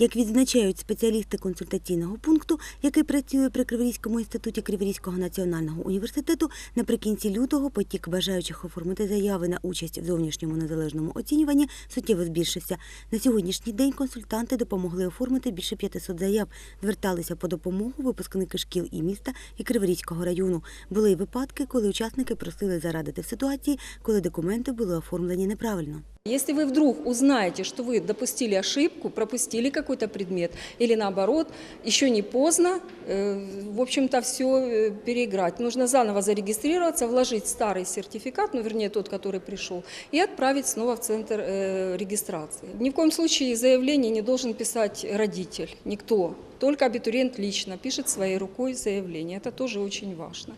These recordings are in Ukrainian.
Як відзначають спеціалісти консультаційного пункту, який працює при Криворізькому інституті Криворізького національного університету, наприкінці лютого потік бажаючих оформити заяви на участь в зовнішньому незалежному оцінюванні суттєво збільшився. На сьогоднішній день консультанти допомогли оформити більше 500 заяв. Зверталися по допомогу випускники шкіл і міста і Криворізького району. Були й випадки, коли учасники просили зарадити в ситуації, коли документи були оформлені неправильно. Если вы вдруг узнаете, что вы допустили ошибку, пропустили какой-то предмет, или наоборот, еще не поздно, э, в общем-то, все переиграть. Нужно заново зарегистрироваться, вложить старый сертификат, ну, вернее, тот, который пришел, и отправить снова в центр э, регистрации. Ни в коем случае заявление не должен писать родитель, никто. Только абитуриент лично пишет своей рукой заявление. Это тоже очень важно.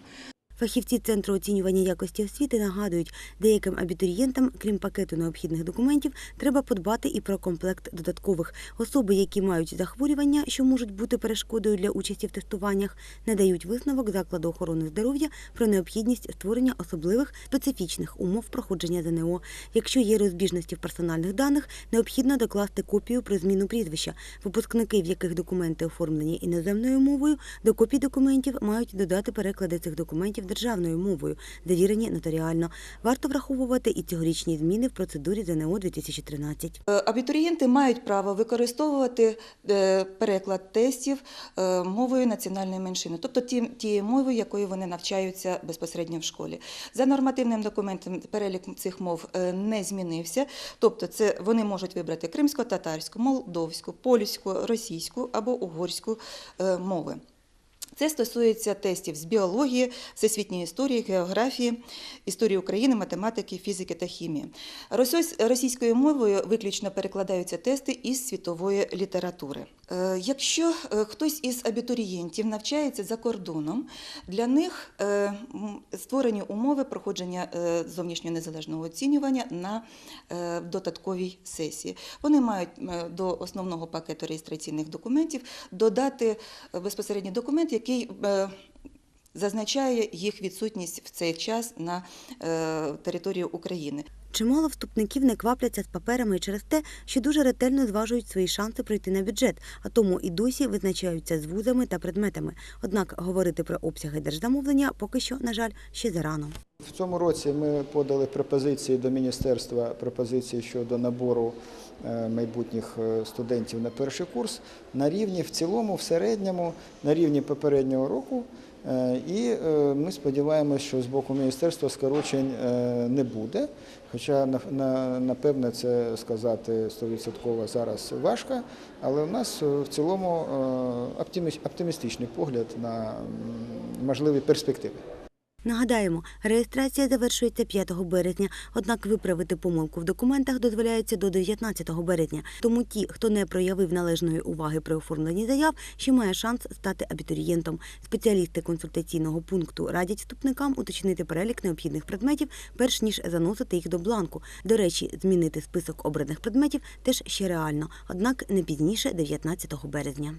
Фахівці Центру оцінювання якості освіти нагадують, деяким абітурієнтам, крім пакету необхідних документів, треба подбати і про комплект додаткових. Особи, які мають захворювання, що можуть бути перешкодою для участі в тестуваннях, надають висновок закладу охорони здоров'я про необхідність створення особливих специфічних умов проходження ЗНО. Якщо є розбіжності в персональних даних, необхідно докласти копію про зміну прізвища. Випускники, в яких документи оформлені іноземною мовою, до копій документів мають додати переклади цих документів державною мовою, завірені нотаріально. Варто враховувати і цьогорічні зміни в процедурі ЗНО 2013. Е, Абітурієнти мають право використовувати е, переклад тестів е, мовою національної меншини, тобто ті- тією мовою, якою вони навчаються безпосередньо в школі. За нормативним документом перелік цих мов не змінився. Тобто, це вони можуть вибрати кримсько-татарську, молдовську, польську, російську або угорську мови. Це стосується тестів з біології, всесвітньої історії, географії, історії України, математики, фізики та хімії. Російською мовою виключно перекладаються тести із світової літератури. Е, Якщо е, хтось із абітурієнтів навчається за кордоном, для них е, створені умови проходження зовнішнього незалежного оцінювання на додатковій сесії. Вони мають до основного пакету реєстраційних документів додати безпосередньо документ, який е, зазначає їх відсутність в цей час на е, території України. Чимало вступників не квапляться з паперами через те, що дуже ретельно зважують свої шанси пройти на бюджет, а тому і досі визначаються з вузами та предметами. Однак говорити про обсяги держзамовлення поки що, на жаль, ще зарано. В цьому році ми подали пропозиції до міністерства пропозиції щодо набору е, майбутніх е, студентів на перший курс на рівні в цілому, в середньому, на рівні попереднього року. Е, І е, ми сподіваємося, що з боку міністерства скорочень е, не буде. Хоча на- на- напевне це сказати 100% зараз важко, але у нас в цілому оптимістичний погляд на можливі перспективи. Нагадаємо, реєстрація завершується 5 березня, однак виправити помилку в документах дозволяється до 19 березня. Тому ті, хто не проявив належної уваги при оформленні заяв, ще має шанс стати абітурієнтом. Спеціалісти консультаційного пункту радять вступникам уточнити перелік необхідних предметів, перш ніж заносити їх до бланку. До речі, змінити список обраних предметів теж ще реально, однак не пізніше 19 березня.